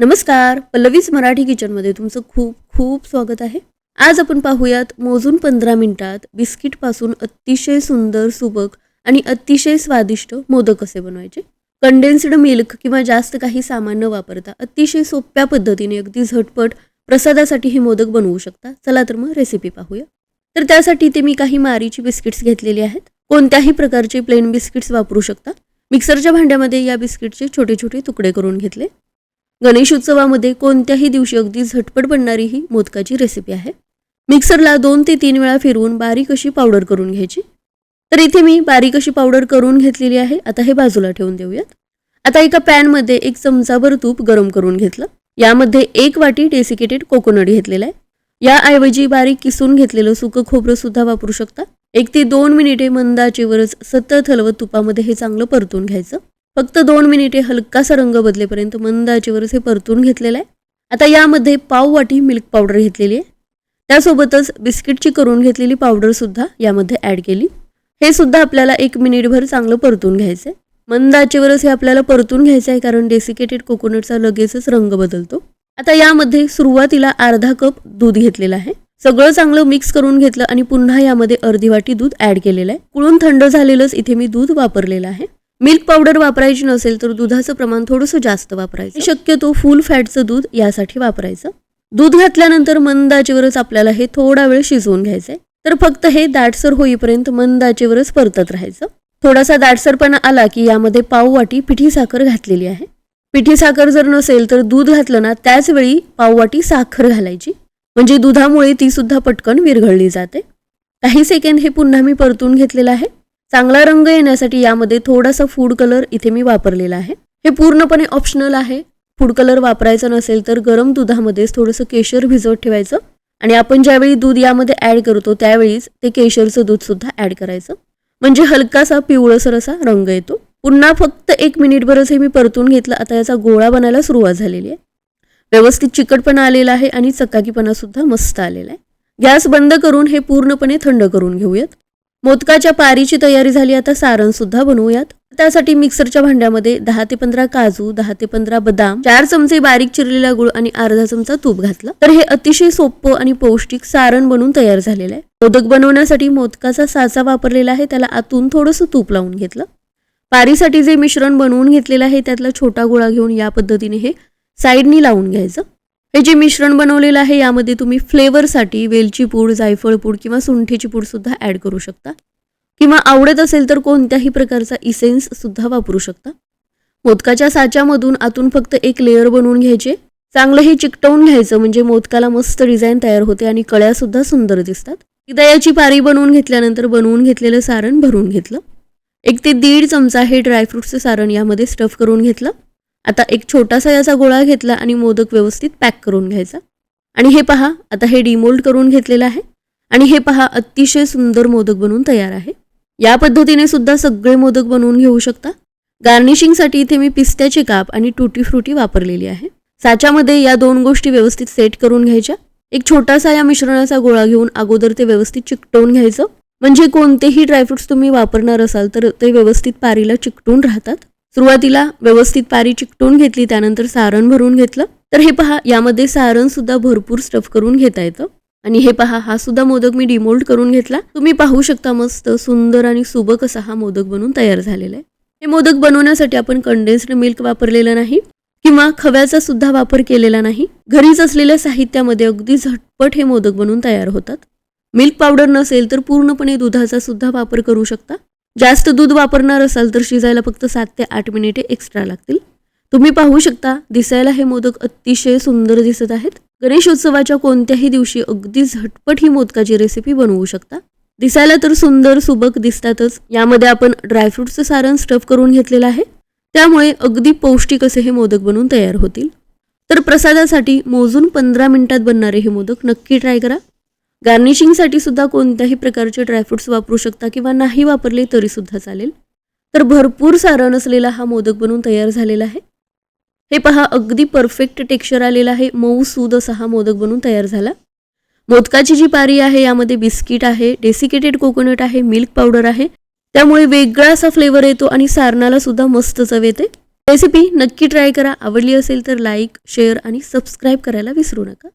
नमस्कार पल्लवीज मराठी किचनमध्ये तुमचं खूप खूप स्वागत आहे. आज आपण पाहूयात मोजून पंधरा मिनिटात बिस्किटपासून अतिशय सुंदर सुबक आणि अतिशय स्वादिष्ट मोदक कसे बनवायचे? कंडेन्स्ड मिल्क किंवा जास्त काही सामान न वापरता अतिशय सोप्या पद्धतीने अगदी झटपट प्रसादासाठी हे मोदक बनवू शकता. चला तर मग रेसिपी पाहूया. तर त्यासाठी ते मी काही मारीची बिस्किट्स घेतलेली आहेत. कोणत्याही प्रकारचे प्लेन बिस्किट्स वापरू शकता. मिक्सरच्या भांड्यामध्ये या बिस्किटचे छोटे छोटे तुकडे करून घेतले. गणेश उत्सवामध्ये कोणत्याही दिवशी अगदी झटपट बनणारी ही मोदकाची रेसिपी आहे. मिक्सरला दोन ते तीन वेळा फिरवून बारीक अशी पावडर करून घ्यायची. तर इथे मी बारीक अशी पावडर करून घेतलेली आहे. आता हे बाजूला ठेवून देऊयात. आता एका पॅनमध्ये एक चमचाभर तूप गरम करून घेतलं. यामध्ये एक वाटी डेसिकेटेड कोकोनट घेतलेला आहे. याऐवजी बारीक किसून घेतलेलं सुकं खोबरं सुद्धा वापरू शकता. एक ते दोन मिनिटे मंदाचेवरच सतत हलवत तुपामध्ये हे चांगलं परतून घ्यायचं. फक्त दोन मिनिटे हलकासा रंग बदलेपर्यंत मंद आचेवरच हे परतून घेतलेलं आहे. आता यामध्ये पाव वाटी मिल्क पावडर घेतलेली आहे. त्यासोबतच बिस्किटची करून घेतलेली पावडरसुद्धा यामध्ये ॲड केली. हे सुद्धा आपल्याला एक मिनिटभर चांगलं परतून घ्यायचं आहे. मंद आचेवरच हे आपल्याला परतून घ्यायचं आहे कारण डेसिकेटेड कोकोनटचा लगेचच रंग बदलतो. आता यामध्ये सुरुवातीला अर्धा कप दूध घेतलेलं आहे. सगळं चांगलं मिक्स करून घेतलं आणि पुन्हा यामध्ये अर्धी वाटी दूध ऍड केलेलं आहे. कुळून थंड झालेलंच इथे मी दूध वापरलेलं आहे. मिल्क पावडर वापरायची नसेल तर दुधाचं प्रमाण थोडंसं जास्त वापरायचं. शक्यतो फुल फॅटचं दूध यासाठी वापरायचं. दूध घातल्यानंतर मंद आचेवरच आपल्याला हे थोडा वेळ शिजवून घ्यायचंय. तर फक्त हे दाटसर होईपर्यंत मंद आचेवरच परतत राहायचं. थोडासा दाटसरपणा आला की यामध्ये पाव वाटी पिठी साखर घातलेली आहे. पिठी साखर जर नसेल तर दूध घातलं ना त्याच वेळी पाववाटी साखर घालायची. म्हणजे दुधामुळे ती सुद्धा पटकन विरघळली जाते. काही सेकंद हे पुन्हा मी परतून घेतलेलं आहे. चांगला रंग येण्यासाठी यामध्ये थोडासा फूड कलर इथे मी वापरलेला आहे. हे पूर्णपणे ऑप्शनल आहे. फूड कलर वापरायचा नसेल तर गरम दुधामध्येच थोडंसं केशर भिजवत ठेवायचं आणि आपण ज्यावेळी दूध यामध्ये ॲड करतो त्यावेळीच ते केशरचं दूध सुद्धा ॲड करायचं. म्हणजे हलकासा पिवळसर असा रंग येतो. पुन्हा फक्त एक मिनिटभरच हे मी परतून घेतलं. आता याचा गोळा बनायला सुरुवात झालेली आहे. व्यवस्थित चिकटपणा आलेला आहे आणि चकाकीपणा सुद्धा मस्त आलेला आहे. गॅस बंद करून हे पूर्णपणे थंड करून घेऊयात. मोदकाच्या पारीची तयारी झाली आता सारण सुद्धा बनवूयात. त्यासाठी मिक्सरच्या भांड्यामध्ये दहा ते पंधरा काजू दहा ते पंधरा बदाम चार चमचे बारीक चिरलेला गुळ आणि अर्धा चमचा तूप घातला. तर हे अतिशय सोपं आणि पौष्टिक सारण बनवून तयार झालेलं आहे. मोदक बनवण्यासाठी मोदकाचा साचा वापरलेला आहे त्याला आतून थोडंसं तूप लावून घेतलं. पारीसाठी जे मिश्रण बनवून घेतलेलं आहे त्यातला छोटा गोळा घेऊन या पद्धतीने हे साईडनी लावून घ्यायचं. हे जे मिश्रण बनवलेलं आहे यामध्ये तुम्ही फ्लेवरसाठी वेलची पूड जायफळ पूड किंवा सुंठीची पूडसुद्धा ॲड करू शकता. किंवा आवडत असेल तर कोणत्याही प्रकारचा इसेन्स सुद्धा वापरू शकता. मोदकाच्या साच्यामधून आतून फक्त एक लेअर बनवून घ्यायचे. चांगलं हे चिकटवून घ्यायचं म्हणजे मोदकाला मस्त डिझाईन तयार होते आणि कळ्यासुद्धा सुंदर दिसतात. हृदयाची पारी बनवून घेतल्यानंतर बनवून घेतलेलं सारण भरून घेतलं. एक ते दीड चमचा हे ड्रायफ्रुट्सचं सारण यामध्ये स्टफ करून घेतलं. आता एक छोटासा याचा गोळा घेतला आणि मोदक व्यवस्थित पॅक करून घ्यायचा. आणि हे पहा आता हे डिमोल्ड करून घेतलेलं आहे. आणि हे पहा अतिशय सुंदर मोदक बनवून तयार आहे. या पद्धतीने सुद्धा सगळे मोदक बनवून घेऊ शकता. गार्निशिंगसाठी इथे मी पिस्त्याचे काप आणि टुटी फ्रुटी वापरलेली आहे. साच्यामध्ये या दोन गोष्टी व्यवस्थित सेट करून घ्यायच्या. एक छोटासा या मिश्रणाचा गोळा घेऊन अगोदर ते व्यवस्थित चिकटवून घ्यायचं. म्हणजे कोणतेही ड्रायफ्रुट्स तुम्ही वापरणार असाल तर ते व्यवस्थित पारीला चिकटून राहतात. सुरुवातीला व्यवस्थित पारी चिकटून घेतली त्यानंतर सारण भरून घेतलं. तर हे पहा यामध्ये सारण सुद्धा भरपूर स्टफ करून घेता येतं. आणि हे पहा हा सुद्धा मोदक मी डिमोल्ड करून घेतला. तुम्ही पाहू शकता मस्त सुंदर आणि सुबक असा हा मोदक बनवून तयार झालेला आहे. हे मोदक बनवण्यासाठी आपण कंडेन्स्ड मिल्क वापरलेलं नाही किंवा खव्याचा सुद्धा वापर केलेला नाही. घरीच असलेल्या साहित्यामध्ये अगदी झटपट हे मोदक बनवून तयार होतात. मिल्क पावडर नसेल तर पूर्णपणे दुधाचा सुद्धा वापर करू शकता. जास्त दूध वापरणार असाल तर शिजायला फक्त सात ते आठ मिनिटे एक्स्ट्रा लागतील. तुम्ही पाहू शकता दिसायला हे मोदक अतिशय सुंदर दिसत आहेत. गणेशोत्सवाच्या कोणत्याही दिवशी अगदी झटपट ही मोदकाची रेसिपी बनवू शकता. दिसायला तर सुंदर सुबक दिसतातच. यामध्ये आपण ड्रायफ्रुटचं सारण स्टफ करून घेतलेलं आहे. त्यामुळे अगदी पौष्टिक असे हे मोदक बनवून तयार होतील. तर प्रसादासाठी मोजून पंधरा मिनिटात बनणारे हे मोदक नक्की ट्राय करा. गार्निशिंगसाठी सुद्धा कोणत्याही प्रकारचे ड्रायफ्रुट्स वापरू शकता किंवा नाही वापरले तरी सुद्धा चालेल. तर भरपूर सारण असलेला हा मोदक बनवून तयार झालेला आहे. हे पहा अगदी परफेक्ट टेक्स्चर आलेला आहे. मऊ सूद असा हा मोदक बनवून तयार झाला. मोदकाची जी पारी आहे यामध्ये बिस्किट आहे डेसिकेटेड कोकोनट आहे मिल्क पावडर आहे. त्यामुळे वेगळा असा फ्लेवर येतो आणि सारणाला सुद्धा मस्त चव येते. रेसिपी नक्की ट्राय करा. आवडली असेल तर लाईक शेअर आणि सबस्क्राईब करायला विसरू नका.